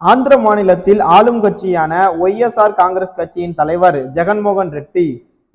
ஆந்திர மாநிலத்தில் ஆளும் கட்சியான ஒய்எஸ்ஆர் காங்கிரஸ் கட்சியின் தலைவர் ஜெகன்மோகன் ரெட்டி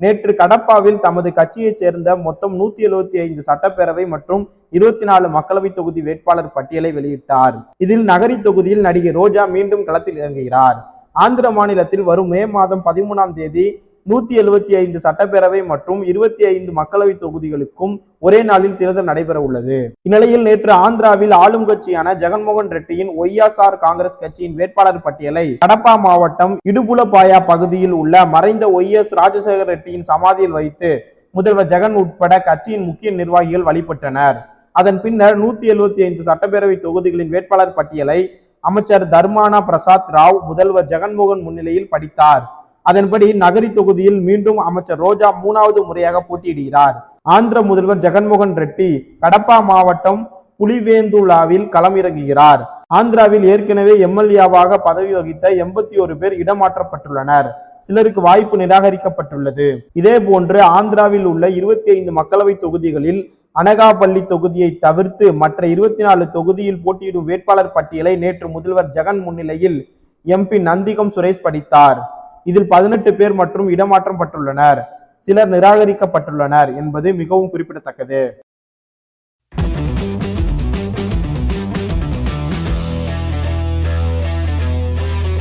நேற்று கடப்பாவில் தமது கட்சியைச் சேர்ந்த மொத்தம் நூத்தி எழுபத்தி ஐந்து சட்டப்பேரவை மற்றும் இருபத்தி நாலு மக்களவை தொகுதி வேட்பாளர் பட்டியலை வெளியிட்டார். இதில் நகரி தொகுதியில் நடிகை ரோஜா மீண்டும் களத்தில் இறங்குகிறார். ஆந்திர மாநிலத்தில் வரும் மே மாதம் பதிமூணாம் தேதி நூத்தி எழுபத்தி ஐந்து சட்டப்பேரவை மற்றும் இருபத்தி ஐந்து மக்களவை தொகுதிகளுக்கும் ஒரே நாளில் தேர்தல் நடைபெற உள்ளது. இந்நிலையில் நேற்று ஆந்திராவில் ஆளும் கட்சியான ஜெகன்மோகன் ரெட்டியின் ஒய்எஸ்ஆர் காங்கிரஸ் கட்சியின் வேட்பாளர் பட்டியலை கடப்பா மாவட்டம் இடுபுலப்பாயா பகுதியில் உள்ள மறைந்த ஒய்எஸ் ராஜசேகர ரெட்டியின் சமாதியில் வைத்து முதல்வர் ஜெகன் உட்பட கட்சியின் முக்கிய நிர்வாகிகள் வழிபட்டனர். அதன் பின்னர் நூத்தி எழுபத்தி ஐந்து சட்டப்பேரவை தொகுதிகளின் வேட்பாளர் பட்டியலை அமைச்சர் தர்மானா பிரசாத் ராவ் முதல்வர் ஜெகன்மோகன் முன்னிலையில் படித்தார். அதன்படி நகரி தொகுதியில் மீண்டும் அமைச்சர் ரோஜா மூணாவது முறையாக போட்டியிடுகிறார். ஆந்திர முதல்வர் ஜெகன்மோகன் ரெட்டி கடப்பா மாவட்டம் புலிவேந்துலாவில் களமிறங்குகிறார். ஆந்திராவில் ஏற்கனவே எம்எல்ஏவாக பதவி வகித்த எண்பத்தி ஒரு பேர் இடமாற்றப்பட்டுள்ளனர். சிலருக்கு வாய்ப்பு நிராகரிக்கப்பட்டுள்ளது. இதே போன்று ஆந்திராவில் உள்ள இருபத்தி ஐந்து மக்களவை தொகுதிகளில் அனகாபள்ளி தொகுதியை தவிர்த்து மற்ற இருபத்தி நாலு தொகுதியில் போட்டியிடும் வேட்பாளர் பட்டியலை நேற்று முதல்வர் ஜெகன் முன்னிலையில் எம்பி நந்திகம் சுரேஷ் படித்தார். இதில் பதினெட்டு பேர் மற்றும் இடமாற்றம் பட்டுள்ளனர். சிலர் நிராகரிக்கப்பட்டுள்ளனர் என்பது மிகவும் குறிப்பிடத்தக்கது.